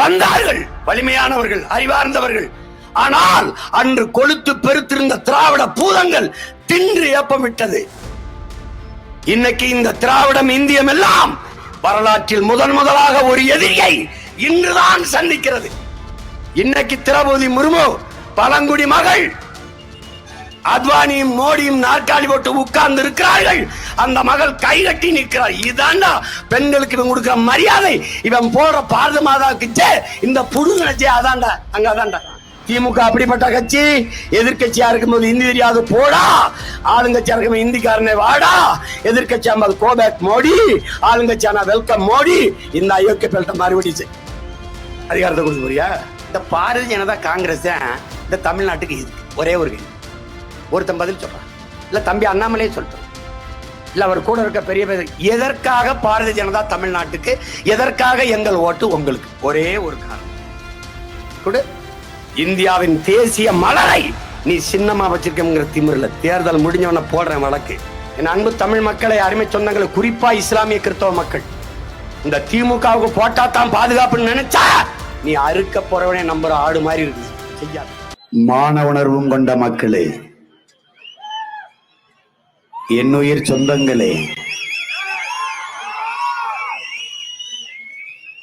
வந்தார்கள். வலிமையானவர்கள் அறிவார்ந்தவர்கள். ஆனால் அன்று கொளுத்து பெருத்திருந்த திராவிட பூதங்கள் தின்று ஏப்பமிட்டது. இன்னைக்கு இந்த திராவிடம் இந்தியம் எல்லாம் வரலாற்றில் முதன் முதலாக ஒரு எதிரியை இன்றுதான் சந்திக்கிறது. இன்னைக்கு திரௌபதி முர்மு பழங்குடி மகள் அத்வானியும் மோடியும் நாற்காலி போட்டு உட்கார்ந்து இருக்கிறார்கள். அந்த மகள் கைகட்டி நிற்கிறார் இதாண்டா பெண்களுக்கு இவன் கொடுக்கிற மரியாதை. இவன் போற பாரத மாதாவுக்கு இந்த இந்த புடுங்கச்சே அதான்டா அங்க அதான்டா. திமுக அப்படிப்பட்ட கட்சி எதிர்கட்சியா இருக்கும்போது இந்தி தெரியாது போடா. ஆளுங்கட்சியா இருக்கும் இந்திக்காரனே வாடா. எதிர்கட்சியா போது கோபேக் மோடி ஆளுங்கட்சியானா வெல்கம் மோடி. இந்த அயோக்கிய பெல்ட்ட மறுபடியும் அதிகாரத்தை கொடுக்க இந்த பாரதிய ஜனதா காங்கிரஸ் இந்த தமிழ்நாட்டுக்கு ஒரே ஒரு கேள்வி. ஒருத்தன் பதில் சொல்றான். இல்ல தம்பி அண்ணாமலையே சொல்லிட்டோம் இல்ல அவர் கூட இருக்க பெரிய பெரிய எதற்காக பாரதிய ஜனதா தமிழ்நாட்டுக்கு எதற்காக எங்கள் ஓட்டு உங்களுக்கு? ஒரே ஒரு காரணம். கொடு. இந்தியாவின் தேசிய மலரை நீ சின்னமா வச்சிருக்கங்கிற திமிரில். தேர்தல் முடிஞ்சவன போடுறேன் வழக்கு. என் அன்பு தமிழ் மக்களை அருமை சொந்தங்களை குறிப்பா இஸ்லாமிய கிறிஸ்தவ மக்கள். இந்த திமுகவுக்கு போட்டா தான் பாதுகாப்புன்னு நினைச்சா நீ அறுக்க போறவனே நம்புற ஆடு மாதிரி இருக்குது செய்யாது. மான உணர்வும் கொண்ட மக்களே என்னுயிர் சொந்தங்களே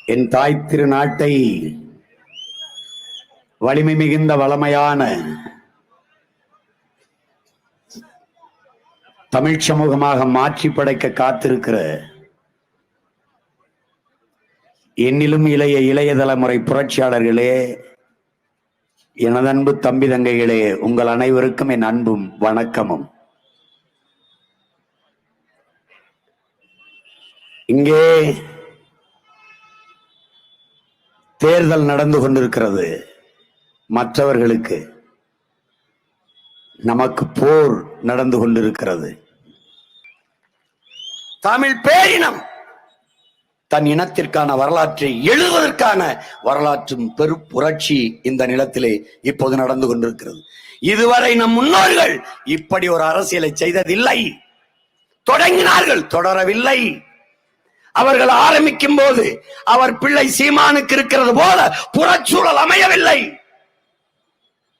என் தாய் திருநாட்டை வலிமை மிகுந்த வளமையான தமிழ் சமூகமாக மாற்றி படைக்க காத்திருக்கிற என்னிலும் இளைய இளைய தலைமுறை புரட்சியாளர்களே எனதன்பு தம்பி தங்கைகளே உங்கள் அனைவருக்கும் என் அன்பும் வணக்கமும். இங்கே தேர்தல் நடந்து கொண்டிருக்கிறது. மற்றவர்களுக்கு நமக்கு போர் நடந்து கொண்டிருக்கிறது. தமிழ் பேரினம் தன் இனத்திற்கான வரலாற்றை எழுதுவதற்கான வரலாற்றும் பெருப்புரட்சி இந்த நிலத்திலே இப்போது நடந்து கொண்டிருக்கிறது. இதுவரை நம் முன்னோர்கள் இப்படி ஒரு அரசியலை செய்ததில்லை. தொடங்கினார்கள் தொடரவில்லை. அவர்கள் ஆரம்பிக்கும் போது அவர் பிள்ளை சீமானுக்கு இருக்கிறது போல புறச்சூழல் அமையவில்லை.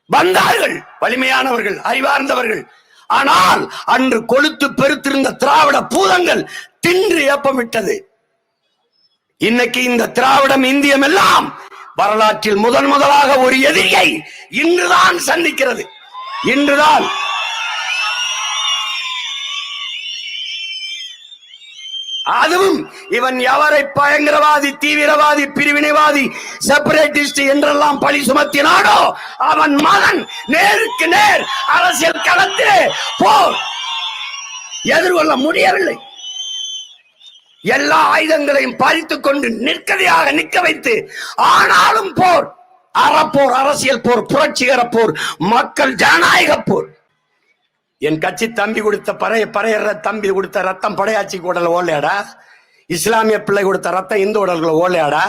வந்தார்கள் வலிமையானவர்கள் அறிவார்ந்தவர்கள். ஆனால் அன்று கொளுத்து பெருத்திருந்த திராவிட பூதங்கள் தின்று ஏப்பமிட்டது. இன்னைக்கு இந்த திராவிடம் இந்தியம் எல்லாம் வரலாற்றில் முதன் முதலாக ஒரு எதிரியை இன்றுதான் சந்திக்கிறது. இன்றுதான் அதுவும் இவன் எவரை பயங்கரவாதி தீவிரவாதி பிரிவினைவாதி செப்பரேட்டிஸ்ட் என்றெல்லாம் பழி சுமத்தினாடோ அவன் மகன் நேருக்கு நேர் அரசியல் களத்திலே போர் எதிர்கொள்ள முடியவில்லை. எல்லா ஆயுதங்களையும் பறித்துக் கொண்டு நிற்கதையாக நிற்க வைத்து ஆனாலும் போர் அறப்போர் அரசியல் போர் புரட்சிகர போர் மக்கள் ஜனநாயக போர். என் கட்சி தம்பி கொடுத்த பறைய பறையற தம்பி கொடுத்த ரத்தம் படையாச்சி உடல் ஓலையாடா இஸ்லாமிய பிள்ளை கொடுத்த ரத்தம் இந்து உடல்களை ஓலையாடா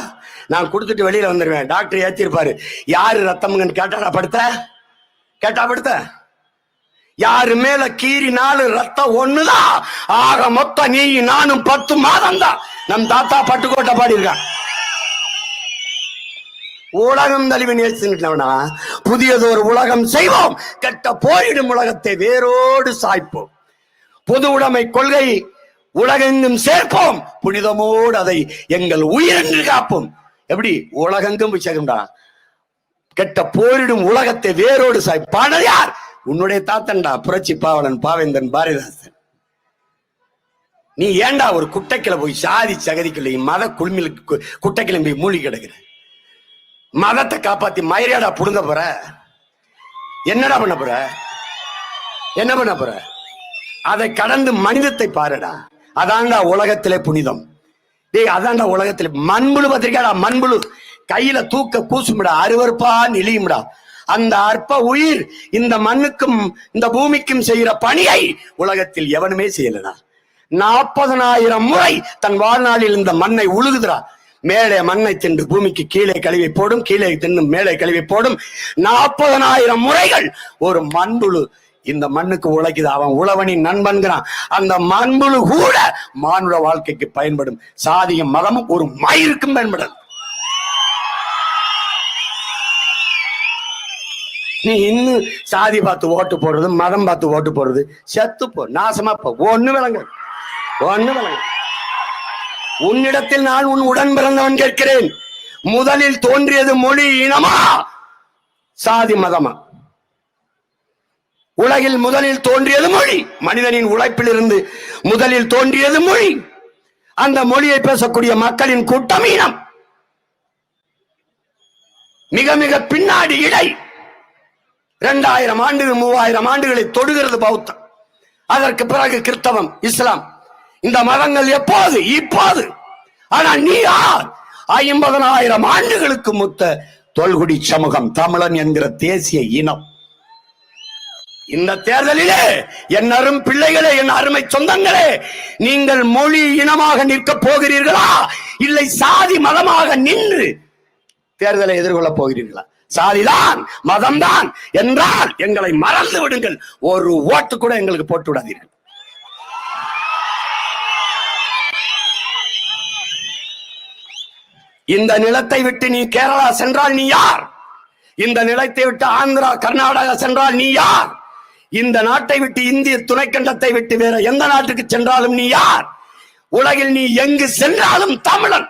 நான் கொடுத்துட்டு வெளியில வந்துருவேன். டாக்டர் ஏத்திருப்பாரு. யாரு ரத்தம்ங்கன்னு கேட்டாடா படுத்த? கேட்டா படுத்த? யாரு மேல கீறி நாலு ரத்தம் ஒண்ணுதான் ஆக மொத்தம் நீ நானும் பத்து மாதம் தான் நம் தாத்தா பட்டுக்கோட்டை பாடியிருக்கான். உலகம் தழுவி நேசினா புதியதொரு உலகம் செய்வோம். கெட்ட போரிடும் உலகத்தை வேரோடு சாய்ப்போம். பொது உடைமை கொள்கை உலகெங்கும் சேர்ப்போம். புனிதமோடு அதை எங்கள் உயிரென்று காப்போம். எப்படி? உலகெங்கும் போய் சேர்க்கணும்டா. கெட்ட போரிடும் உலகத்தை வேரோடு சாய் பாடல் யார்? உன்னுடைய தாத்தன்டா புரட்சி பாவலன் பாவேந்தன் பாரதிதாசன். நீ ஏண்டா ஒரு குட்டைக்கில போய் சாதி சகதிக்குள்ள மத குழுமில் குட்டைக்கில மூழ்கி கிடக்குற? மதத்தை காப்பாத்தி மயிரியாடா புடுங்க போற? என்னடா பண்ண போற? என்ன பண்ண போற? அதை கடந்து மனிதத்தை பாருடா. அதான்டா உலகத்திலே புனிதம். டேய் அதான்டா உலகத்திலே மண்புழு பத்திரிக்காடா மண்புழு. கையில தூக்க கூசும்டா அருவருப்பா நெளியும்டா. அந்த அற்ப உயிர் இந்த மண்ணுக்கும் இந்த பூமிக்கும் செய்யற பணியை உலகத்தில் எவனுமே செய்யலடா. நாற்பதனாயிரம் முறை தன் வாழ்நாளில் இந்த மண்ணை உழுகுதுடா. மேலே மண்ணை தின்று பூமிக்கு கீழே கழுவி போடும் கீழே தின்னு மேலே கழுவி போடும். நாற்பதனாயிரம் முறைகள் ஒரு மண்புழு இந்த மண்ணுக்கு உழைக்குது அவன் உழவனின் நண்பன்கிறான். அந்த மண்புழு கூட மானுட வாழ்க்கைக்கு பயன்படும். சாதியும் மதமும் ஒரு மயிருக்கும் பயன்படும் நீ இன்னும் சாதி பார்த்து ஓட்டு போடுறது மதம் பார்த்து ஓட்டு போடுறது செத்துப்போ நாசமா போ. ஒண்ணு விளங்கு ஒண்ணு விளங்கு உன்னிடத்தில் நான் உன் உடன் பிறந்தவன் கேட்கிறேன். முதலில் தோன்றியது மொழி இனமா? சாதி மதமா? உலகில் முதலில் தோன்றியது மொழி. மனிதனின் உழைப்பில் இருந்து முதலில் தோன்றியது மொழி. அந்த மொழியை பேசக்கூடிய மக்களின் கூட்டம் இனம். மிக மிக பின்னாடி இடை. இரண்டாயிரம் ஆண்டுகள் மூவாயிரம் ஆண்டுகளை தொடுகிறது பௌத்தம். அதற்கு பிறகு கிறிஸ்தவம் இஸ்லாம். இந்த மதங்கள் எப்போது? இப்போது. ஆனா நீ யார்? ஐம்பதனாயிரம் ஆண்டுகளுக்கு முத்த தொல்குடி சமூகம் தமிழன் என்கிற தேசிய இனம். இந்த தேர்தலிலே என் அரும் பிள்ளைகளே என் அருமை சொந்தங்களே நீங்கள் மொழி இனமாக நிற்க போகிறீர்களா? இல்லை சாதி மதமாக நின்று தேர்தலை எதிர்கொள்ளப் போகிறீர்களா? சாதிதான் மதம்தான் என்றால் எங்களை மறந்து விடுங்கள். ஒரு ஓட்டு கூட எங்களுக்கு போட்டு விடாதீர்கள். இந்த நிலத்தை விட்டு நீ கேரளா சென்றால் நீ யார்? இந்த நிலத்தை விட்டு ஆந்திரா கர்நாடகா சென்றால் நீ யார்? இந்த நாட்டை விட்டு இந்திய துணைக்கண்டத்தை விட்டு வேற எந்த நாட்டுக்கு சென்றாலும் நீ யார்? உலகில் நீ எங்கு சென்றாலும் தமிழன்.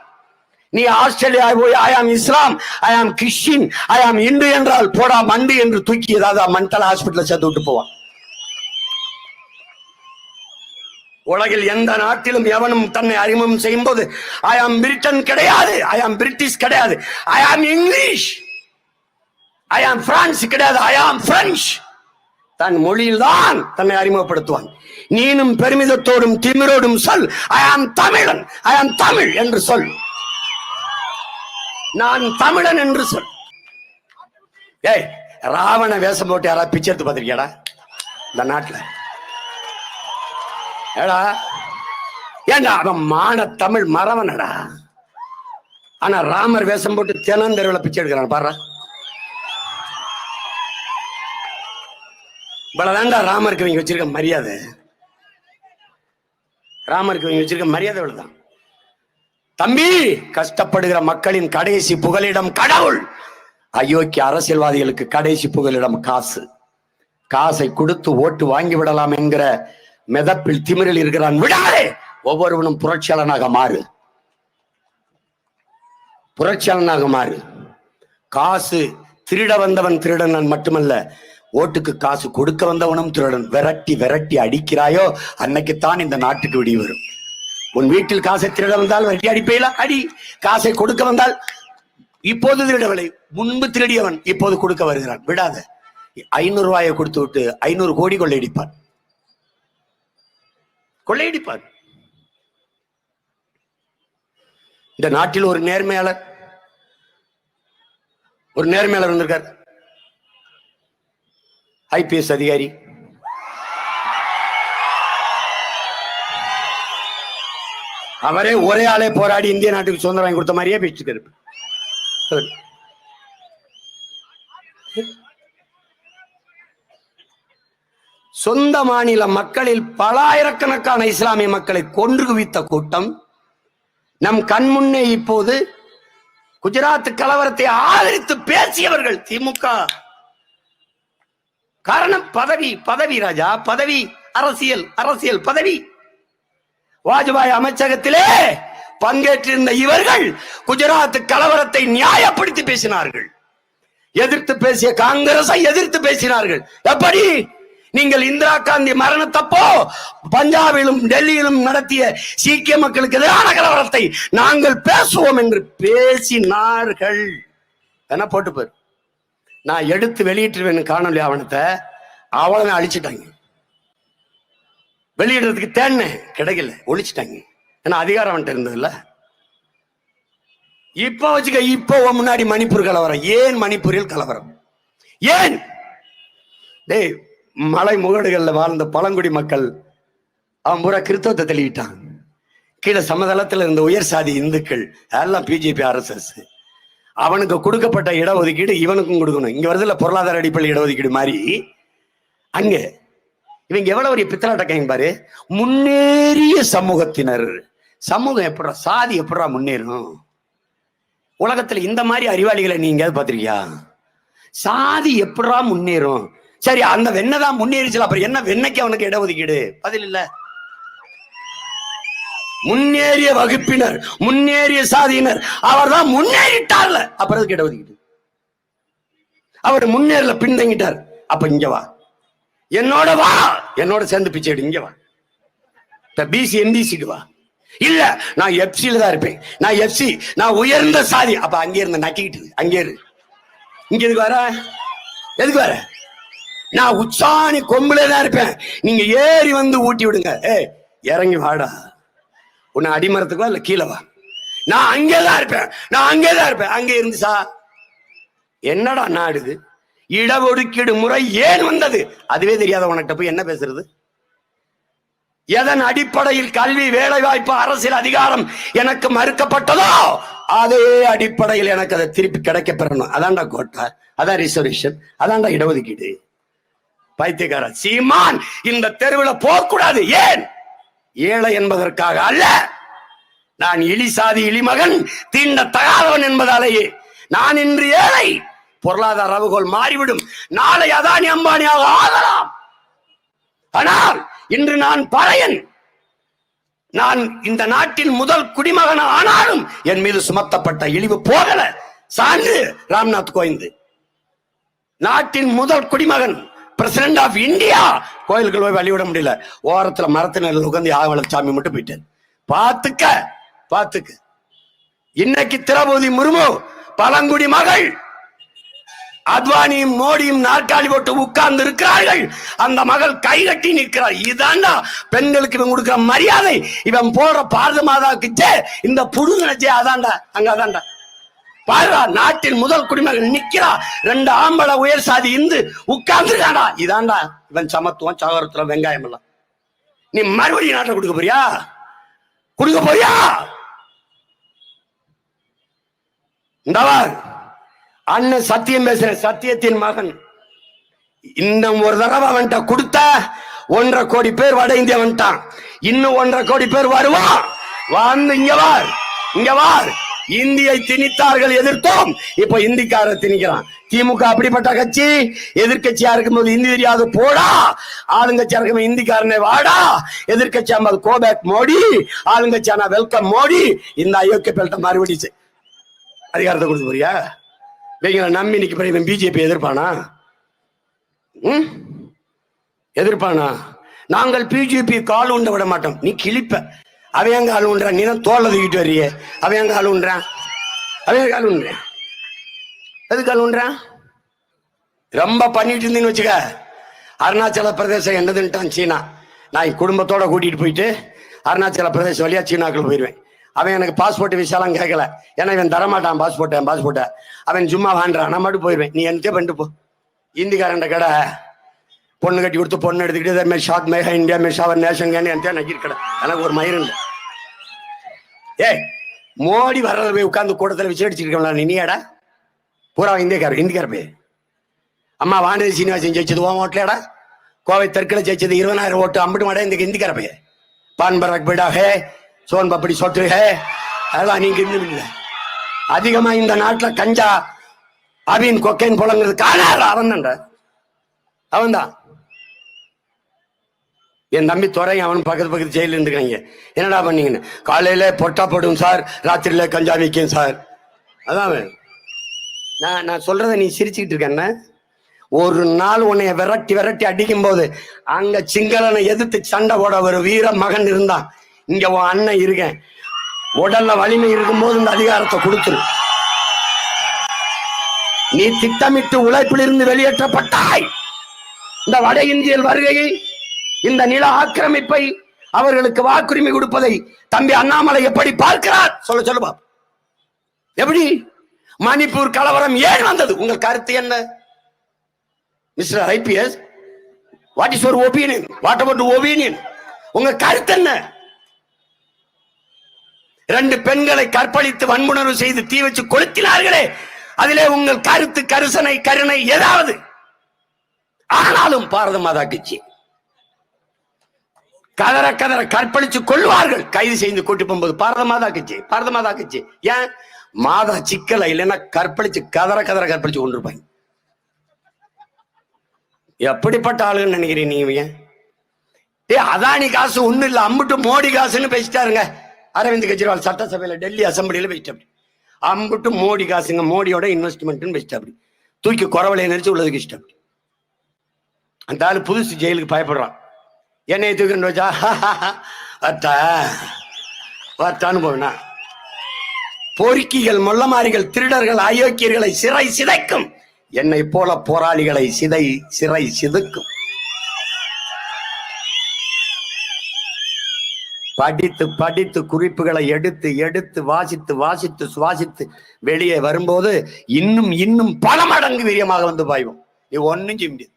நீ ஆஸ்திரேலியா போய் ஐ ஆம் இஸ்லாம் ஐ ஆம் கிறிஸ்டின் ஐ ஆம் இந்து என்றால் போடா மண்டு என்று தூக்கி ஏதாவது மண்டல ஹாஸ்பிட்டல் சேர்த்து விட்டு போவான். உலகில் எந்த நாட்டிலும் எவனும் தன்னை அறிமுகம் செய்யும் போது ஐ ஆம் பிரிட்டன் கிடையாது ஐ ஆம் பிரிட்டிஷ் கிடையாது ஐ ஆம் இங்கிலீஷ் ஐ ஆம் பிரான்ஸ் கிடையாது ஐ ஆம் பிரெஞ்ச் தன் மொழியில்தான் தன்னை அறிமுகப்படுத்துவான். நீனும் பெருமிதத்தோடும் திமிரோடும் சொல் ஐ ஆம் தமிழன் ஐ ஆம் தமிழ் என்று சொல். நான் தமிழன் என்று சொல். ஏய் ராவண வேஷம் போட்டு யாராவது பிச்சை எடுத்து பார்த்துருக்கியாடா? இந்த நாட்டுல. ஏடா ஏண்டா அவன் மான தமிழ் மறவனடா? ஆனா ராமர் வேஷம் போட்டு தெனந்தெருவில் பிச்சை எடுக்கிறான் பாரு இவ்வளவுதான்டா ராமருக்கு இவங்க வச்சிருக்க மரியாதை. ராமருக்கு இவங்க வச்சிருக்க மரியாதை இவ்வளவுதான். தம்பி கஷ்டப்படுகிற மக்களின் கடைசி புகலிடம் கடவுள். அயோக்கிய அரசியல்வாதிகளுக்கு கடைசி புகலிடம் காசு. காசை கொடுத்து ஓட்டு வாங்கி விடலாம் என்கிற மெதப்பில் திமிரில் இருக்கிறான். விடாதே! ஒவ்வொருவனும் புரட்சியாளனாக மாறு. புரட்சியாளனாக மாறு. காசு திருட வந்தவன் திருடன் மட்டுமல்ல ஓட்டுக்கு காசு கொடுக்க வந்தவனும் திருடன். விரட்டி விரட்டி அடிக்கிறாயோ அன்னைக்குத்தான் இந்த நாட்டுக்கு விடி வரும். உன் வீட்டில் காசை திருட வந்தால் வெட்டி அடிப்பையில அடி! காசை கொடுக்க வந்தால் இப்போது திருடவில்லை முன்பு திருடியவன் இப்போது கொடுக்க வருகிறான். விடாத. ஐநூறு ரூபாயை கொடுத்து விட்டு ஐநூறு கோடி கொள்ளையடிப்பான் கொள்ளையடிப்பார். இந்த நாட்டில் ஒரு நேர்மையாளர் ஒரு நேர்மையாளர் வந்திருக்கார் ஐபிஎஸ் அதிகாரி. அவரே ஒரே ஆளே போராடி இந்திய நாட்டுக்கு சுதந்திரம் வாங்கி கொடுத்த மாதிரியே பேசிட்டு இருப்பார். சொல்லு. சொந்த மாநில மக்களில் பல ஆயிரக்கணக்கான இஸ்லாமிய மக்களை கொன்று குவித்த கூட்டம் நம் கண் முன்னே இப்போது குஜராத் கலவரத்தை ஆதரித்து பேசியவர்கள் திமுக. காரணம் பதவி பதவி ராஜா பதவி அரசியல் அரசியல் பதவி. வாஜ்பாய் அமைச்சகத்திலே பங்கேற்றிருந்த இவர்கள் குஜராத் கலவரத்தை நியாயப்படுத்தி பேசினார்கள். எதிர்த்து பேசிய காங்கிரஸை எதிர்த்து பேசினார்கள். எப்படி? நீங்கள் இந்திரா காந்தி மரணத்தப்போ பஞ்சாபிலும் டெல்லியிலும் நடத்திய சீக்கிய மக்களுக்கு எதிரான கலவரத்தை நாங்கள் பேசுவோம் என்று பேசினார்கள். என்ன போட்டு பாரு. நான் எடுத்து வெளியிட்டுருவேன் காணொலி ஆவணத்தை. அவ்வளவு அழிச்சிட்டாங்க. வெளியிடுறதுக்கு தேடினேன் கிடைக்கல. ஒழிச்சிட்டாங்க. ஏன்னா அதிகாரம் வந்துட்டு இருந்ததுல்ல. இப்ப வச்சுக்க இப்போ முன்னாடி மணிப்பூர் கலவரம். ஏன் மணிப்பூரில் கலவரம்? ஏன்? டேய் மலை முகடுகளில் வாழ்ந்த பழங்குடி மக்கள் அவன் பூரா கிறித்தவத்தை தெளிவிட்டான் கீழே சமதளத்தில் இருந்த உயர் சாதி இந்துக்கள் எல்லாம் பிஜேபி ஆர்எஸ்எஸ் அவனுக்கு கொடுக்கப்பட்ட இடஒதுக்கீடு இவனுக்கும் கொடுக்கணும். இங்கே வருதுல பொருளாதார அடிப்படை இடஒதுக்கீடு மாதிரி. அங்கே இவங்க எவ்வளவு ஒரு பித்தலாட்டக்காங்க பாரு? முன்னேறிய சமூகத்தினர். சமூகம் எப்படா சாதி எப்படா முன்னேறும் உலகத்தில் இந்த மாதிரி அறிவாளிகளை நீங்க பார்த்துருக்கியா? சாதி எப்படா முன்னேறும்? சரி அந்த வெண்ணெய் தான் முன்னேறிச்சுல அப்புறம் என்ன வெண்ணைக்கு அவனுக்கு இடஒதுக்கீடு? பதில் இல்ல. முன்னேறிய வகுப்பினர் முன்னேறிய சாதியினர் அவர் தான் முன்னேறிட்டார்ல. அப்புறம் அதுக்கு இடஒதுக்கீடு? அவர் முன்னேறல பின்தங்கிட்டார். அப்ப இங்க வா. என்னோட வா. என்னோட சேர்ந்து பிச்சை எடு இங்க வா. பிசி எம்பிசிக்கு வா. இல்ல நான் எஃப்சில தான் இருப்பேன். நான் எஃப்சி நான் உயர்ந்த சாதி. அப்ப அங்கே இருந்த நக்கிக்கிட்டு அங்கே இரு. இங்க எதுக்கு வர? எதுக்கு வர? நான் உச்சாணி கொம்புல தான் இருப்பேன். நீங்க ஏறி வந்து ஊட்டி விடுங்க. ஏ இறங்கி வாடா. உன்னை அடிமரத்துக்கு இல்ல கீழே வா. நான் அங்கே தான் இருப்பேன். நான் அங்கே தான் இருப்பேன். அங்கே இருந்து சா. என்னடா நாடு இது? இடஒதுக்கீடு முறை ஏன் வந்தது? அதுவே தெரியாத உனக்கிட்ட போய் என்ன பேசுறது? எதன் அடிப்படையில் கல்வி வேலைவாய்ப்பு அரசியல் அதிகாரம் எனக்கு மறுக்கப்பட்டதோ அதே அடிப்படையில் எனக்கு அதை திருப்பி கிடைக்க பெறணும். அதான்டா கோட்டா. அதான் ரிசர்வேஷன் அதான்டா இடஒதுக்கீடு. பைத்தியக்கார சீமான் இந்த தெருவில் போகக்கூடாது. ஏன்? ஏழை என்பதற்காக அல்ல. நான் இழி சாதி இழிமகன் தீண்ட தகாதவன் என்பதாலேயே. நான் இன்று ஏழை. பொருளாதார அளவுகோல் மாறிவிடும். நாளை அதானி அம்பானியாக ஆகலாம். ஆனால் இன்று நான் பழையன் நான் இந்த நாட்டின் முதல் குடிமகன் ஆனாலும் என் மீது சுமத்தப்பட்ட இழிவு போகல. சான்று ராம்நாத் கோவிந்த். நாட்டின் முதல் குடிமகன். பிரசிடென்ட் ஆஃப் இந்தியா கோயிலுக்குள்ள போய் வழிவிட முடியல. ஓரத்துல மரத்து நிழல் உட்காந்து யாகவள சாமி மட்டும் போயிட்டேன் பாத்துக்க பாத்துக்க இன்னைக்கு திரௌபதி முர்மு பழங்குடி மகள் அத்வானியும் மோடியும் நாற்காலி போட்டு உட்கார்ந்து இருக்கிறார்கள். அந்த மகள் கைகட்டி நிற்கிறார் இதாண்டா பெண்களுக்கு இவன் கொடுக்கிற மரியாதை. இவன் போடுற பாரத மாதாவுக்கு ஜே, இந்த புடுங்கினச்சே அதான்டா அங்க அதான்டா. பாருடா நாட்டின் முதல் குடிமகன் நிக்கிறா. ரெண்டு ஆம்பளை உயர் சாதி இந்து உட்கார்ந்துருக்காடா. இதாண்டா இவன் சமத்துவம் சகோதரத்துவம் வெங்காயம் எல்லாம். நீ மறுபடியும் நாட்டை கொடுக்க போறியா? கொடுக்க போறியா? இந்தவா அண்ணன் சத்தியம் பேசுறேன். சத்தியத்தின் மகன். இன்னும் ஒரு தடவை அவன்கிட்ட கொடுத்த ஒன்றரை கோடி பேர் வட இந்தியா வந்துட்டான். இன்னும் ஒன்றரை கோடி பேர் வருவான். வந்து இங்க வார். இங்க வார். இந்தியை திணித்தார்கள் எதிர்த்தோம். இப்ப இந்திக்கார திணிக்கிறான். திமுக அப்படிப்பட்ட கட்சி? எதிர்க்கட்சியா இருக்கும்போது இந்தி தெரியாது போடா. ஆளுங்கட்சியா இருக்கும் இந்திக்காரனே வாடா. எதிர்கட்சி இருக்கும்போது கோபேக் மோடி. ஆளுங்கட்சியான வெல்கம் மோடி. இந்த அயோக்கிய பேல்ட்ட மறுபடிச்சு அதிகாரத்தை கொடுத்து போறியா? இவங்களை நம்பி நிக்க இவன் பிஜேபி எதிர்ப்பானா? ம்? எதிர்ப்பானா? நாங்கள் பிஜேபி கால் உண்ட விட மாட்டோம். நீ கிழிப்ப. அவன் எங்க அழுகுன்றான் நீ தான் தோல் தூக்கிட்டு வரிய அவன் எங்க அழுகுன்றான் அவன் எங்க அழுகுன்றான் எதுக்கு அழுகுன்றான் ரொம்ப பண்ணிட்டு இருந்தீங்கன்னு வச்சுக்க. அருணாச்சல பிரதேசம் என்னதுன்ட்டான் சீனா. நான் என் குடும்பத்தோட கூட்டிட்டு போயிட்டு அருணாச்சல பிரதேசம் வழியா சீனாக்குள்ள போயிடுவேன் அவன் எனக்கு பாஸ்போர்ட் விசாலாம் கேட்கல ஏன்னா இவன் தரமாட்டான் பாஸ்போர்ட்டை என் பாஸ்போர்ட்டை. அவன் சும்மா வாண்டான் நான் மட்டும் போயிடுவேன் நீ என்னத்தே பண்ணிட்டு போ. இந்திக்காரன் கடை. பொண்ணு கட்டி கொடுத்து பொண்ணு எடுத்துக்கிட்டு இதே மாதிரி ஷார்ட் மேக இந்தியா மே ஷவர் நேஷன் கேன் என் நக்கிட்டு எனக்கு ஒரு மயிரும் இல்லை ஏய் மோடி வர்றத போய் உட்காந்து கூட்டத்தில் விசேடிச்சிருக்கோம்ல அடிச்சிருக்கலாம் நீயாடா? பூரா இந்தியக்கார இந்திக்கார போய். அம்மா வானதி சீனிவாசன் ஜெயிச்சது ஓம் ஓட்டலடா கோவை தெற்கில் ஜெயிச்சது இருபதாயிரம் ஓட்டு அம்பிட்டு மாடா இந்த இந்திக்கார பையன் பான் பராக் பீடா ஹே சோன் பப்படி சொட்டு ஹே. அதெல்லாம் நீங்க இன்னும் இல்லை. அதிகமா இந்த நாட்டில் கஞ்சா அபின் கொக்கைன் புலங்கிறது காணாரு அவன் தான்டா. அவன் தான். என் தம்பி துறை அவன் பக்கத்து பக்கத்து ஜெயில இருந்துக்கிறாங்க. என்னடா பண்ணீங்கன்னு? காலையில பொட்டா போடும் சார் ராத்திரியில கஞ்சா விற்கும் சார். அதான் நான் நான் சொல்றத நீ சிரிச்சுக்கிட்டு இருக்கேன்ன ஒரு நாள் உன்னைய விரட்டி விரட்டி அடிக்கும் போது அங்க சிங்களனை எதிர்த்து சண்டை போட ஒரு வீர மகன் இருந்தான் இங்க உன் அண்ணன் இருக்கேன். உடல்ல வலிமை இருக்கும்போது இந்த அதிகாரத்தை கொடுத்துரு. நீ திட்டமிட்டு உழைப்பிலிருந்து வெளியேற்றப்பட்டாய். இந்த வட இந்தியல் வருகையை இந்த நில ஆக்கிரமிப்பை அவர்களுக்கு வாக்குரிமை கொடுப்பதை தம்பி அண்ணாமலை எப்படி பார்க்கிறார்? சொல்ல சொல்லுவா எப்படி? மணிப்பூர் கலவரம் ஏன் வந்தது? உங்கள் கருத்து என்ன? மிஸ்டர் ஐபிஎஸ் வாட் இஸ் ஒரு ஒபீனியன் வாட் அபவுட் ஒபீனியன் உங்க கருத்து என்ன? ரெண்டு பெண்களை கற்பழித்து வன்புணர்வு செய்து தீ வச்சு கொளுத்தினார்களே அதிலே உங்கள் கருத்து கரிசனை கருணை ஏதாவது? ஆனாலும் பாரத மாதா கட்சி கதற கதற கற்பழிச்சு கொள்வார்கள். கைது செய்து கூட்டி போகும்போது பாரத மாதா கட்சி பாரத மாதா கட்சி. ஏன்? மாதா சிக்கலை இல்லைன்னா கற்பழிச்சு கதற கதற கற்பழிச்சு கொண்டிருப்பாங்க எப்படிப்பட்ட ஆளுன்னு நினைக்கிறீங்க நீங்க ஏ அதானி காசு ஒண்ணு இல்ல அம்புட்டு மோடி காசுன்னு பேசிட்டாருங்க. அரவிந்த் கெஜ்ரிவால் சட்டசபையில டெல்லி அசம்பிளியில பேசிட்டாப்படி அம்புட்டு மோடி காசுங்க மோடியோட இன்வெஸ்ட்மெண்ட்னு பேசிட்டாப்படி தூக்கி குறவலையை நெரிச்சு உள்ளதுக்கு இஷ்டம் அந்த ஆள் புதுசு ஜெயிலுக்கு பயப்படுறான். என்னை தூக்கிட்டு வச்சா வத்தா வத்தான்னு போவேனா. பொறுக்கிகள் மொள்ளமாரிகள் திருடர்கள் அயோக்கியர்களை சிறை சிதைக்கும். என்னை போல போராளிகளை சிதை சிறை சிதைக்கும். படித்து படித்து குறிப்புகளை எடுத்து எடுத்து வாசித்து வாசித்து சுவாசித்து வெளியே வரும்போது இன்னும் இன்னும் பல மடங்கு வீரியமாக வந்து பாய்வோம். நீ ஒன்னும் செய்ய முடியாது.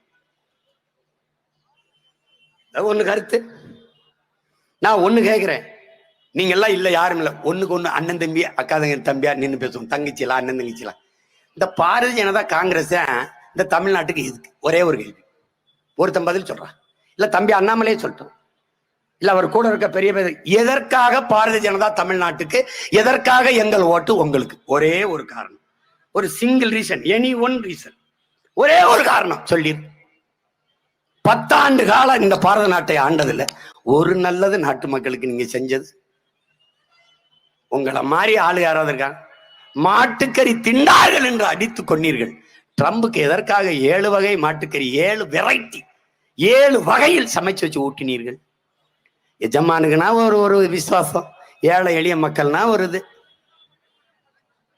அது கருத்து. நான் ஒன்று கேட்குறேன் நீங்கள்லாம் இல்லை யாரும் இல்லை. ஒன்றுக்கு ஒன்று அண்ணன் தம்பி அக்கா தங்க தம்பியா நின்று பேசுவோம். தங்கச்சிலாம் அண்ணன் தங்கச்சிலாம் இந்த பாரதிய ஜனதா காங்கிரஸ் இந்த தமிழ்நாட்டுக்கு இதுக்கு ஒரே ஒரு கேள்வி. ஒருத்தன் பதில் சொல்கிறான் இல்லை தம்பி அண்ணாமலையே சொல்லிட்டோம் இல்ல அவர் கூட இருக்க பெரிய பெரிய எதற்காக பாரதிய ஜனதா தமிழ்நாட்டுக்கு எதற்காக எங்கள் ஓட்டு உங்களுக்கு? ஒரே ஒரு காரணம். ஒரு single reason any one reason ஒரே ஒரு காரணம். சொல்லி பத்தாண்டு காலம் இந்த பாரத நாட்டை ஆண்டதில்ல. ஒரு நல்லது நாட்டு மக்களுக்கு நீங்க செஞ்சது. உங்களை மாதிரி ஆளு யாராவது இருக்காங்க மாட்டுக்கறி திண்டார்கள் என்று அடித்து கொண்டீர்கள். ட்ரம்புக்கு எதற்காக ஏழு வகை மாட்டுக்கறி ஏழு வெரைட்டி ஏழு வகையில் சமைச்சு வச்சு ஊட்டினீர்கள்? எஜமானுக்குனா ஒரு ஒரு விசுவாசம். ஏழை எளிய மக்கள்னா ஒரு இது.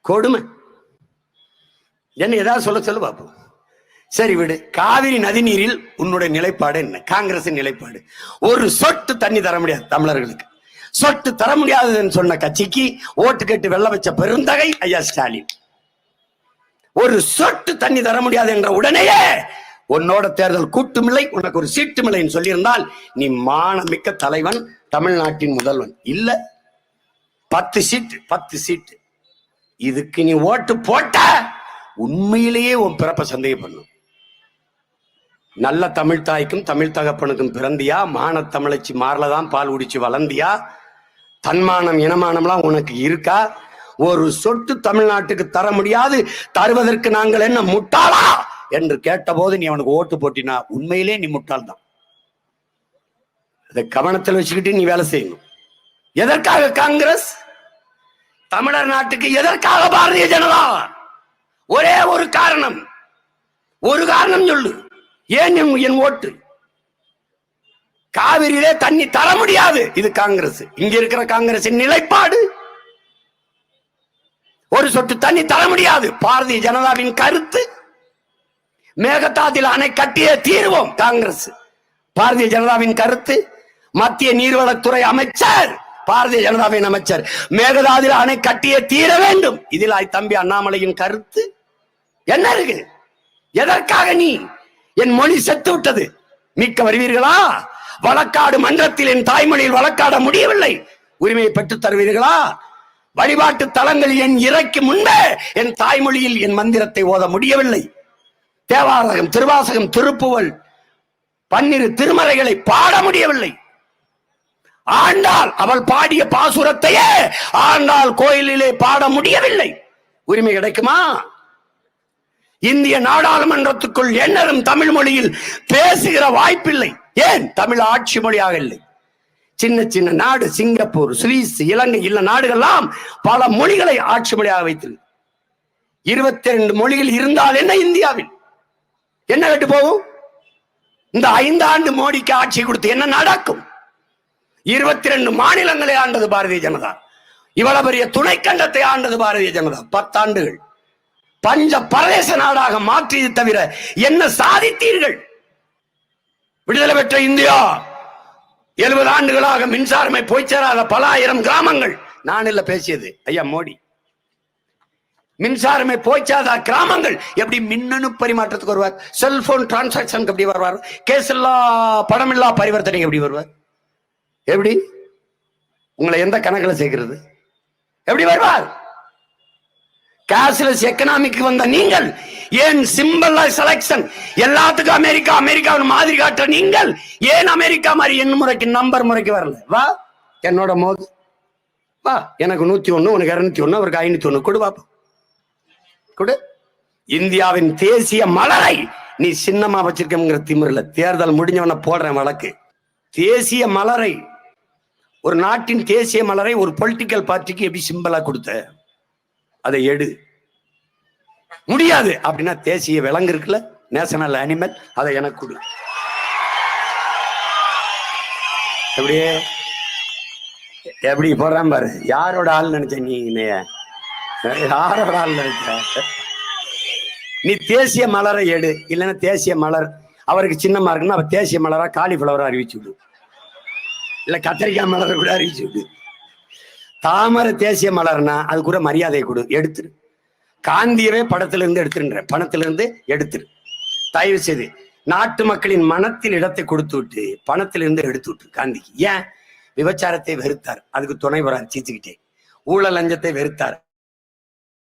கொடுமை. என்ன ஏதாவது சொல்ல சொல்லு பார்ப்போம் சரி விடு. காவிரி நதிநீரில் உன்னுடைய நிலைப்பாடு என்ன? காங்கிரசின் நிலைப்பாடு. ஒரு சொட்டு தண்ணி தர முடியாது தமிழர்களுக்கு. சொட்டு தர முடியாதுன்னு சொன்ன கட்சிக்கு ஓட்டு கேட்டு வெள்ள வச்ச பெருந்தகை ஐயா ஸ்டாலின். ஒரு சொட்டு தண்ணி தர முடியாது என்ற உடனேயே உன்னோட தேர்தல் கூட்டுமில்லை உனக்கு ஒரு சீட்டுமில்லைன்னு சொல்லியிருந்தால் நீ மானமிக்க தலைவன் தமிழ்நாட்டின் முதல்வன். இல்ல பத்து சீட்டு பத்து சீட்டு. இதுக்கு நீ ஓட்டு போட்ட உண்மையிலேயே உன் பிறப்ப சந்தேகம் பண்ணும் நல்ல தமிழ் தாய்க்கும் தமிழ் தகப்பனுக்கும் பிறந்தியா? மான தமிழச்சி மாறலதான் பால் குடிச்சு வளர்ந்தியா? தன்மானம் இனமானம்லாம் உனக்கு இருக்கா? ஒரு சொட்டு தமிழ்நாட்டுக்கு தர முடியாது. தருவதற்கு நாங்கள் என்ன முட்டாளா? என்று கேட்டபோது நீ அவனுக்கு ஓட்டு போட்டினா உண்மையிலே நீ முட்டாள் தான் அதை கவனத்தில் வச்சுக்கிட்டு நீ வேலை செய்யணும். எதற்காக காங்கிரஸ்? தமிழர் நாட்டுக்கு எதற்காக பாரதிய ஜனதா? ஒரே ஒரு காரணம். ஒரு காரணம் சொல்லு. ஏன் என் ஓட்டு? காவிரியிலே தண்ணி தர முடியாது. இது காங்கிரஸ். இங்க இருக்கிற காங்கிரசின் நிலைப்பாடு. ஒரு சொட்டு தண்ணி தர முடியாது. பாரதிய ஜனதாவின் கருத்து. மேகதாத்தில் அணை கட்டியே தீர்வோம் காங்கிரஸ். பாரதிய ஜனதாவின் கருத்து. மத்திய நீர்வளத்துறை அமைச்சர் பாரதிய ஜனதாவின் அமைச்சர் மேகதாதில் அணை கட்டியே தீர வேண்டும். இதில் தம்பி அண்ணாமலையின் கருத்து. என்ன இருக்கு? எதற்காக நீ என் மொழி செத்து விட்டது. மீட்க வருவீர்களா? வழக்காடு மன்றத்தில் என் தாய்மொழியில் வழக்காட முடியவில்லை. உரிமையை பெற்றுத் தருவீர்களா? வழிபாட்டு தலங்கள் என் இறைக்கு முன்பே என் தாய்மொழியில் என் மந்திரத்தை ஓத முடியவில்லை. தேவாரகம் திருவாசகம் திருப்புவல் பன்னிரு திருமறைகளை பாட முடியவில்லை. ஆண்டாள் அவள் பாடிய பாசுரத்தையே ஆண்டாள் கோயிலிலே பாட முடியவில்லை. உரிமை கிடைக்குமா? இந்திய நாடாளுமன்றத்துக்குள் என்னரும் தமிழ் மொழியில் பேசுகிற வாய்ப்பில்லை. ஏன்? தமிழ் ஆட்சி மொழியாக இல்லை. சின்ன சின்ன நாடு சிங்கப்பூர் சுவிஸ் இலங்கை இல்ல நாடுகள்லாம் பல மொழிகளை ஆட்சி மொழியாக வைத்திருக்கு. இருபத்தி ரெண்டு மொழிகள் இருந்தால் என்ன இந்தியாவில்? என்ன கட்டு போகும்? இந்த ஐந்தாண்டு மோடிக்கு ஆட்சி கொடுத்து என்ன நடக்கும்? இருபத்தி ரெண்டு மாநிலங்களை ஆண்டது பாரதிய ஜனதா. இவ்வளவு பெரிய துணைக்கண்டத்தை ஆண்டது பாரதிய ஜனதா. பத்தாண்டுகள். பஞ்ச பரதேச நாடாக மாற்றியது தவிர என்ன சாதித்தீர்கள்? விடுதலை பெற்ற இந்தியா எழுபது ஆண்டுகளாக மின்சாரமை போய் சேராத பல ஆயிரம் கிராமங்கள். நான் இல்ல பேசியது. ஐயா மோடி. மின்சாரமே போய்ச்சாதா கிராமங்கள்? எப்படி மின்னணு பரிமாற்றத்துக்கு வருவார்? செல்போன் டிரான்சாக்சனுக்கு எப்படி வருவார்? கேஸ் இல்லா படம் இல்லா பரிவர்த்தனைக்கு எப்படி வருவார்? எப்படி? உங்களை எந்த கணக்கில் சேர்க்கிறது? எப்படி வருவார்? கேஷ்லெஸ் எக்கனாமிக்கு வந்த நீங்கள் ஏன் சிம்பிள் செலக்ஷன் எல்லாத்துக்கும் அமெரிக்கா அமெரிக்காவின் மாதிரி காட்டுற நீங்கள் ஏன் அமெரிக்கா மாதிரி எண் முறைக்கு நம்பர் முறைக்கு வரல? வா என்னோட மோது. வா எனக்கு நூத்தி ஒண்ணு உனக்கு இருநூத்தி ஒண்ணு அவருக்கு ஐநூத்தி ஒண்ணு கொடு பாப்போம் கொடு. இந்தியாவின் தேசிய மலரை நீ சின்னமா வச்சிருக்கங்கிற திமிரில். தேர்தல் முடிஞ்சவன போடுறேன் வழக்கு. தேசிய மலரை ஒரு நாட்டின் தேசிய மலரை ஒரு பொலிட்டிக்கல் பார்ட்டிக்கு எப்படி சிம்பிளா கொடுத்த? அதை எடு. முடியாது. அப்படின்னா தேசிய விலங்கு இருக்குல்ல நேஷனல் அனிமல் அதை எனக்கு கொடு. எப்படியே? எப்படி போடுறான் பாரு. யாரோட ஆள் நினைச்ச நீ யாரோட ஆள் நினைச்ச? நீ தேசிய மலரை எடு. இல்லைன்னா தேசிய மலர் அவருக்கு சின்னமா இருக்குன்னா அவர் தேசிய மலரா காலிஃபிளவரா அறிவிச்சு விடு. இல்ல கத்திரிக்காய் மலரை கூட அறிவிச்சு விடு. தாமரை தேசிய மலர்னா அது கூட மரியாதை கொடு எடுத்துரு. காந்தியவே படத்துல இருந்து எடுத்துருன்ற பணத்துல இருந்து எடுத்துரு. தயவு செய்து நாட்டு மக்களின் மனத்தில் இடத்தை கொடுத்து விட்டு பணத்திலிருந்து எடுத்து விட்டு காந்திக்கு. ஏன்? விபச்சாரத்தை வெறுத்தார். அதுக்கு துணை போறார் சீச்சுக்கிட்டே. ஊழல் லஞ்சத்தை வெறுத்தார்.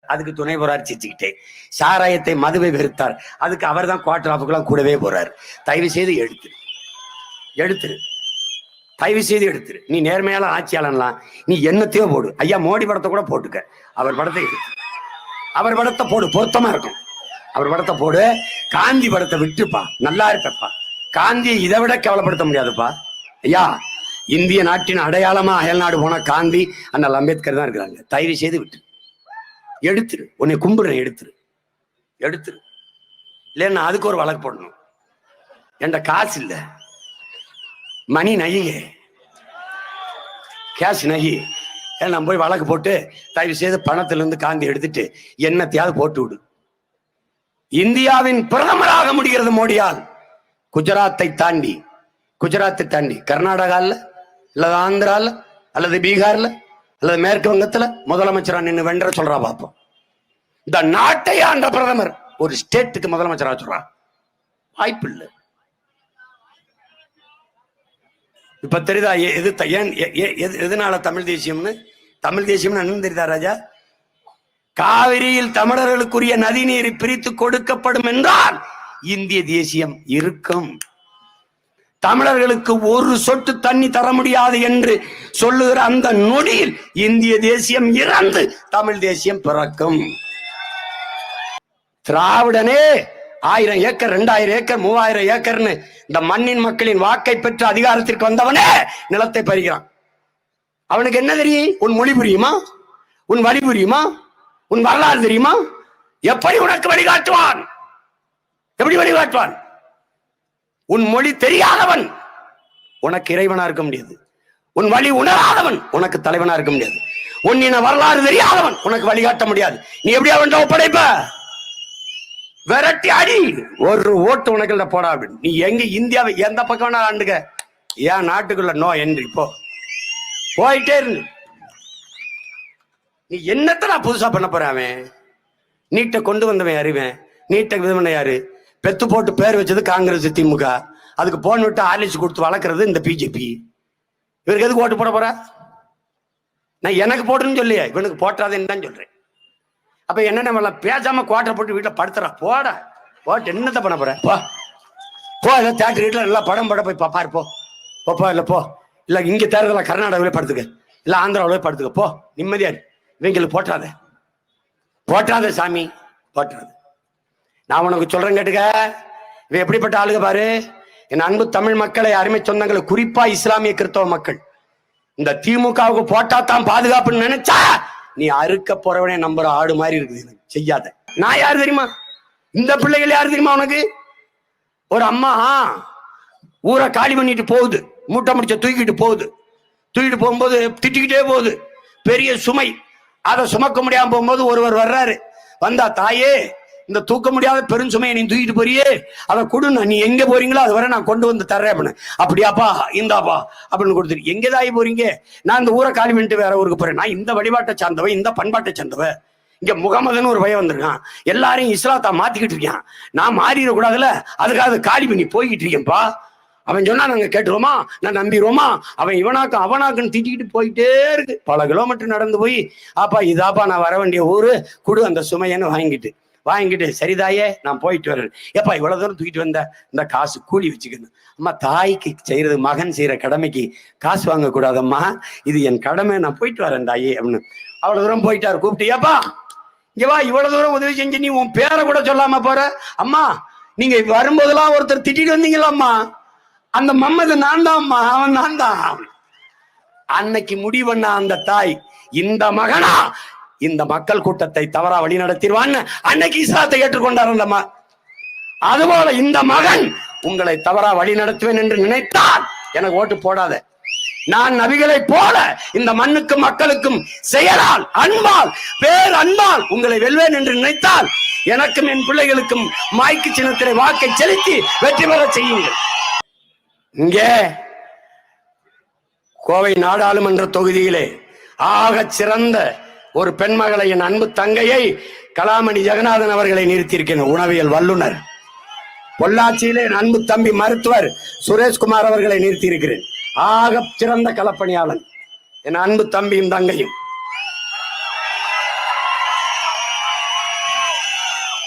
அதுக்கு துணை போறார் சீச்சுக்கிட்டே. சாராயத்தை மதுவை வெறுத்தார். அதுக்கு அவர் தான் குவார்டர் ஆஃபுக்கெல்லாம் கூடவே போறார். தயவு செய்து எடுத்துரு. எடுத்துரு. தயவு செய்து எடுத்துரு. நீ நேர்மையால ஆட்சியாளன்லாம் நீ என்னத்தையோ போடு. ஐயா மோடி படத்தை கூட போட்டுக்க. அவர் படத்தை எடுத்து. அவர் படத்தை போடு பொருத்தமா இருக்கும். அவர் படத்தை போடு காந்தி படத்தை விட்டுப்பா. நல்லா இருப்பப்பா காந்தியை இதை விட கேவலப்படுத்த முடியாதுப்பா. ஐயா இந்திய நாட்டின் அடையாளமா அயல்நாடு போன காந்தி அண்ணல் அம்பேத்கர் தான் இருக்கிறாங்க. தயவு செய்து விட்டு எடுத்துரு. உன்னை கும்பிடுறேன் எடுத்துரு. எடுத்துரு. இல்லைன்னா அதுக்கு ஒரு வழக்கு போடணும். என்கிட்ட காசு இல்லை. மணி நகிங்க கேஷ் நகி ஏன் நான் போய் வழக்கு போட்டு தயவு செய்து பணத்திலிருந்து காந்தி எடுத்துட்டு என்னத்தையாவது போட்டு விடு. இந்தியாவின் பிரதமராக முடிகிறது மோடியால் குஜராத்தை தாண்டி குஜராத்தை தாண்டி கர்நாடகாவில் அல்லது ஆந்திரால அல்லது பீகார்ல அல்லது மேற்கு வங்கத்துல முதலமைச்சரா நின்று வென்ற சொல்றா பார்ப்போம் இந்த நாட்டை ஆண்ட பிரதமர் ஒரு ஸ்டேட்டுக்கு முதலமைச்சரா சொல்றா. வாய்ப்பு இல்லை இப்ப தெரியுதா எது ஏன் எதனால தமிழ் தேசியம்னு? தமிழ் தேசியம்னு என்ன தெரியுதா ராஜா? காவிரியில் தமிழர்களுக்குரிய நதிநீர் பிரித்து கொடுக்கப்படும் என்றால் இந்திய தேசியம் இருக்கும். தமிழர்களுக்கு ஒரு சொட்டு தண்ணி தர முடியாது என்று சொல்லுகிற அந்த நொடியில் இந்திய தேசியம் இறந்து தமிழ் தேசியம் பிறக்கும். திராவிடனே ஆயிரம் ஏக்கர் ரெண்டாயிரம் ஏக்கர் மூவாயிரம் ஏக்கர்னு இந்த மண்ணின் மக்களின் வாக்கை பெற்று அதிகாரத்திற்கு வந்தவனே நிலத்தை பறிக்கிறான். அவனுக்கு என்ன தெரியும்? உன் மொழி புரியுமா? உன் வழி புரியுமா? உன் வரலாறு தெரியுமா? எப்படி உனக்கு வழிகாட்டுவான்? எப்படி வழிகாட்டுவான்? உன் மொழி தெரியாதவன் உனக்கு இறைவனா இருக்க முடியாது. உன் வழி உணராதவன் உனக்கு தலைவனா இருக்க முடியாது. உன் இன வரலாறு தெரியாதவன் உனக்கு வழிகாட்ட முடியாது. நீ எப்படி அவன் ஒப்படைப்ப? விரட்டி அடி. ஒரு ஓட்டு உனக்கு போடா அப்படின்னு. நீ எங்க இந்தியாவை எந்த பக்கம் வேணா ஆண்டுக்க. ஏன் நாட்டுக்குள்ள? நோ என்று போ போயிட்டே இருந்து நீ என்னத்த நான் புதுசா பண்ண போறேன் அவன்? நீட்டை கொண்டு வந்தவன் அறிவேன் நீட்டை இது யாரு? பெத்து போட்டு பேர் வச்சது காங்கிரஸ் திமுக. அதுக்கு போன் விட்டு ஆலிச்சு கொடுத்து வளர்க்கறது இந்த பிஜேபி. இவருக்கு எதுக்கு ஓட்டு போட போற? நான் எனக்கு போட்டுன்னு சொல்லியே. இவனுக்கு போட்டாதேன்னு தான் சொல்றேன். அப்ப என்ன நம்ம பேசாம குவாட்டர் போட்டு வீட்டுல படுத்துறா. போட. போட்டு என்னத்த பண்ண போற? போ. போ ஏதோ தேட்டர் வீட்டுல நல்லா படம் பட போய் பா- பாரு போ. போப்பா இல்லை இல்ல போ. இல்ல இங்க தேர்தல கர்நாடகாவிலே படுத்துக்க. இல்ல ஆந்திராவிலே படுத்துக்க. போ. நிம்மதியா இவங்களுக்கு போட்டாத போட்டாத சாமி. போட்டாத நான் உனக்கு சொல்றேன் கேட்டுக்க. இவன் எப்படிப்பட்ட ஆளுக பாரு? என் அன்பு தமிழ் மக்களை அருமை சொந்தங்களை குறிப்பா இஸ்லாமிய கிறிஸ்தவ மக்கள். இந்த திமுகவுக்கு போட்டா தான் பாதுகாப்புன்னு நினைச்சா நீ அறுக்க போறவனே நம்புற ஆடு மாதிரி இருக்குது எனக்கு. செய்யாத. நான் யார் தெரியுமா? இந்த பிள்ளைகள் யார் தெரியுமா உனக்கு? ஒரு அம்மா ஊரை காலி பண்ணிட்டு போகுது. மூட்டை முடிச்ச தூக்கிட்டு போகுது. தூக்கிட்டு போகும்போது திட்டிக்கிட்டே போகுது. பெரிய சுமை. அதை சுமக்க முடியாம போகும்போது ஒருவர் வர்றாரு. வந்தா தாயே இந்த தூக்க முடியாத பெருஞ்சுமையை நீ தூக்கிட்டு போறியே? அதை கொடுன்னு நீ எங்க போறீங்களோ அது வரை நான் கொண்டு வந்து தர்றேன் அப்படின்னு. அப்படியாப்பா இந்தாப்பா அப்படின்னு கொடுத்துரு. எங்க தாய் போறீங்க? நான் இந்த ஊரை காலி பண்ணிட்டு வேற ஊருக்கு போறேன். நான் இந்த வழிபாட்டை சார்ந்தவ இந்த பண்பாட்டை சார்ந்தவ. இங்க முகமதுன்னு ஒரு பையன் வந்திருக்கான். எல்லாரையும் இஸ்லாத்தா மாத்திக்கிட்டு இருக்கான். நான் மாறிடக்கூடாதுல அதுக்காக காலி பண்ணி போய்கிட்டு இருக்கேன்ப்பா. அவன் சொன்னா நாங்க கேட்டுருவோமா? நான் நம்பிடுவோமா? அவன் இவனாக்கு அவனாக்குன்னு திட்டிக்கிட்டு போயிட்டே இருக்கு. பல கிலோமீட்டர் நடந்து போய் ஆப்பா இதாப்பா நான் வர வேண்டிய ஊரு. குடு அந்த சுமையன்னு வாங்கிட்டு. வாங்கிட்டு சரிதாயே நான் போயிட்டு வரேன். ஏப்பா இவ்வளவு தூரம் தூக்கிட்டு வந்த? இந்த காசு கூலி வச்சுக்கணும். அம்மா தாய்க்கு செய்யறது மகன் செய்யற கடமைக்கு காசு வாங்கக்கூடாதம்மா. இது என் கடமை நான் போயிட்டு வரேன் தாயே அப்படின்னு. அவ்வளவு தூரம் போயிட்டாரு கூப்பிட்டு ஏப்பா இங்க வா இவ்வளவு தூரம் உதவி செஞ்சு நீ உன் பேரை கூட சொல்லாம போற? அம்மா நீங்க வரும்போதெல்லாம் ஒருத்தர் திட்டிட்டு வந்தீங்களாம்மா அந்த மம்மது நான் தான்மா அவன் நான் தான். அன்னைக்கு முடிவண்ணா அந்த தாய் இந்த மகனா இந்த மக்கள் கூட்டத்தை தவறா வழி நடத்திடுவான்னு அன்னைக்கு இஸ்லாத்தை ஏற்றுக்கொண்டார் அந்த அதுபோல இந்த மகன் உங்களை தவறா வழி நடத்துவேன் என்று நினைத்தால் எனக்கு ஓட்டு போடாத. நான் நபிகளை போல இந்த மண்ணுக்கும் மக்களுக்கும் செயலால் அன்பால் பேர் அன்பால் உங்களை வெல்வேன் என்று நினைத்தால் எனக்கும் என் பிள்ளைகளுக்கும் மாய்க்கு சின்னத்திலே வாக்கை செலுத்தி வெற்றி பெற செய்யுங்கள். இங்கே கோவை நாடாளுமன்ற தொகுதியிலே ஆக சிறந்த ஒரு பெண்மகளை என் அன்பு தங்கையை கலாமணி ஜெகநாதன் அவர்களை நிறுத்தியிருக்கிறேன் உணவியல் வல்லுனர் பொள்ளாச்சியிலே என் அன்பு தம்பி மருத்துவர் சுரேஷ்குமார் அவர்களை நிறுத்தியிருக்கிறேன். ஆக சிறந்த களப்பணியாளன். என் அன்பு தம்பியும் தங்கையும்.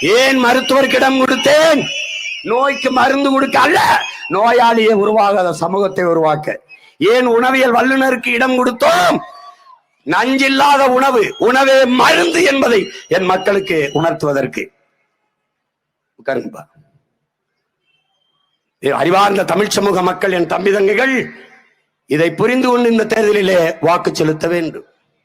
ஏன் மருத்துவர்கிடம் இடம் கொடுத்தேன்? நோய்க்கு மருந்து கொடுக்க அல்ல. நோயாளியை உருவாகாத சமூகத்தை உருவாக்க. ஏன் உணவியல் வல்லுநருக்கு இடம் கொடுத்தோம்? நஞ்சில்லாத உணவு உணவே மருந்து என்பதை என் மக்களுக்கு உணர்த்துவதற்கு. உட்காருங்கப்பா. அறிவார்ந்த தமிழ் சமூக மக்கள் என் தம்பி தங்கைகள் இதை புரிந்து கொண்டு இந்த தேர்தலிலே வாக்கு செலுத்த வேண்டும்.